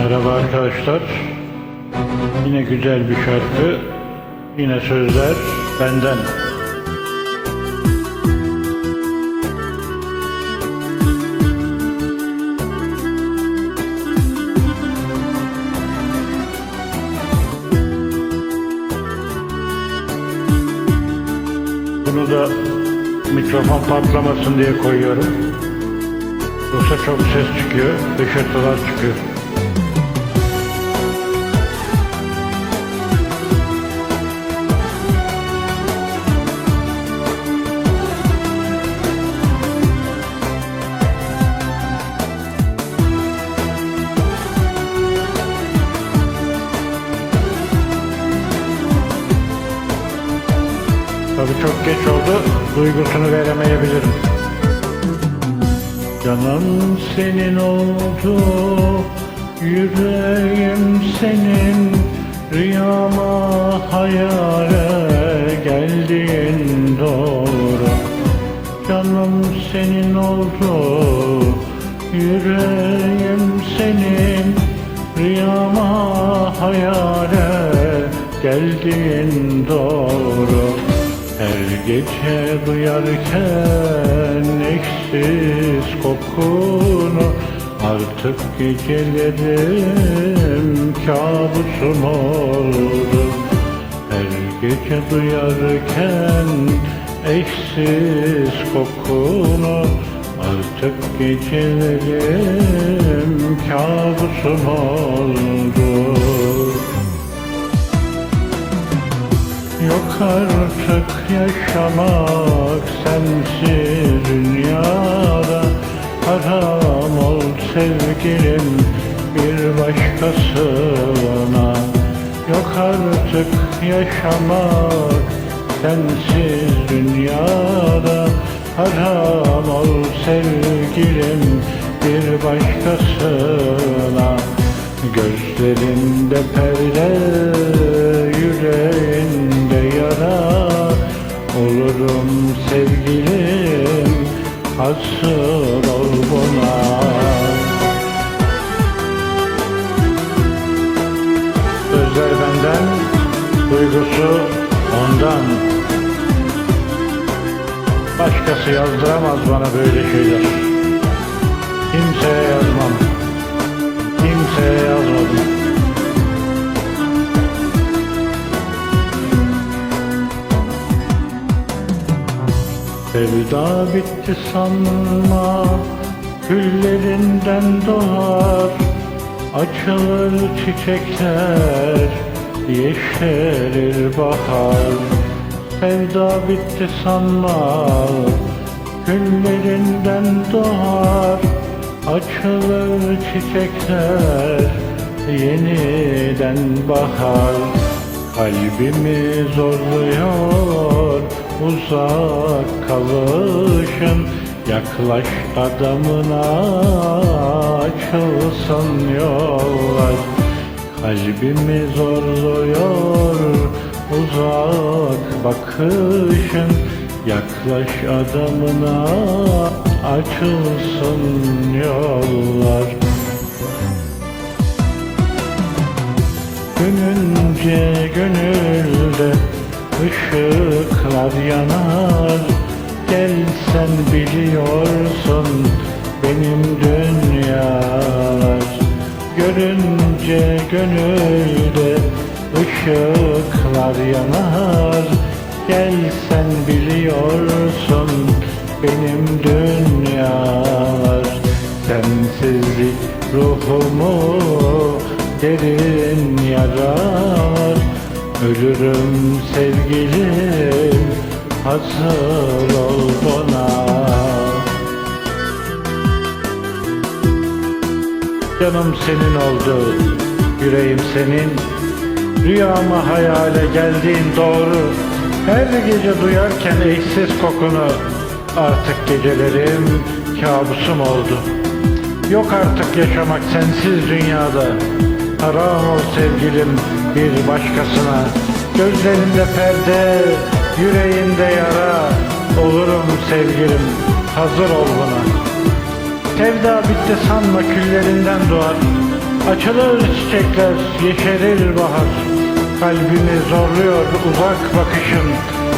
Merhaba arkadaşlar. Yine güzel bir şarkı. Yine sözler benden. Bunu da mikrofon patlamasın diye koyuyorum. Yoksa çok ses çıkıyor, hışırtılar çıkıyor. Tabii çok geç oldu, duygusunu veremeyebilirim. Canım senin oldu, yüreğim senin, rüyama hayale geldin doğru. Canım senin oldu, yüreğim senin, rüyama hayale geldin doğru. Her gece duyarken eşsiz kokunu Artık gecelerim kabusum oldu. Her gece duyarken eşsiz kokunu Artık gecelerim kabusum oldu Yok artık yaşamak sensiz dünyada. Haram ol sevgilim bir başkasına. Yok artık yaşamak sensiz dünyada. Haram ol sevgilim bir başkasına. Gözlerinde perde, hasır ol buna. Sözler benden, duygusu ondan. Başkası yazdıramaz bana böyle şeyler. Kimseye yazmam. Kimseye yazmadım. Sevda bitti sanma Güllerinden doğar Açılır çiçekler Yeşerir bahar. Sevda bitti sanma Güllerinden doğar Açılır çiçekler yeniden bahar. Kalbimi zorluyor uzak kalışın Yaklaş adamına açılsın yollar. Kalbimi zorluyor uzak bakışın Yaklaş adamına açılsın yollar. Gönülce gönülde ışıklar yanar. Gel sen biliyorsun benim dünyalar Görünce gönülde ışıklar yanar. Gel sen biliyorsun benim dünyalar Sensizlik ruhumu derin yarar Ölürüm sevgilim hazır ol bana. Canım senin oldu, yüreğim senin. Rüyama hayale geldiğin doğru Her gece duyarken eşsiz kokunu. Artık gecelerim kabusum oldu. Yok artık yaşamak sensiz dünyada. Haram ol sevgilim bir başkasına Gözlerinde perde, yüreğinde yara Olurum sevgilim hazır ol buna Sevda bitti sanma küllerinden doğar Açılır çiçekler, yeşerir bahar. Kalbimi zorluyor uzak bakışın.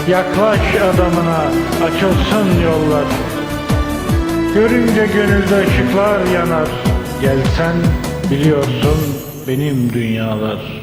Yaklaş adamına, açılsın yollar. Görünce gönülde ışıklar yanar. Gelsen biliyorsun benim dünyalar.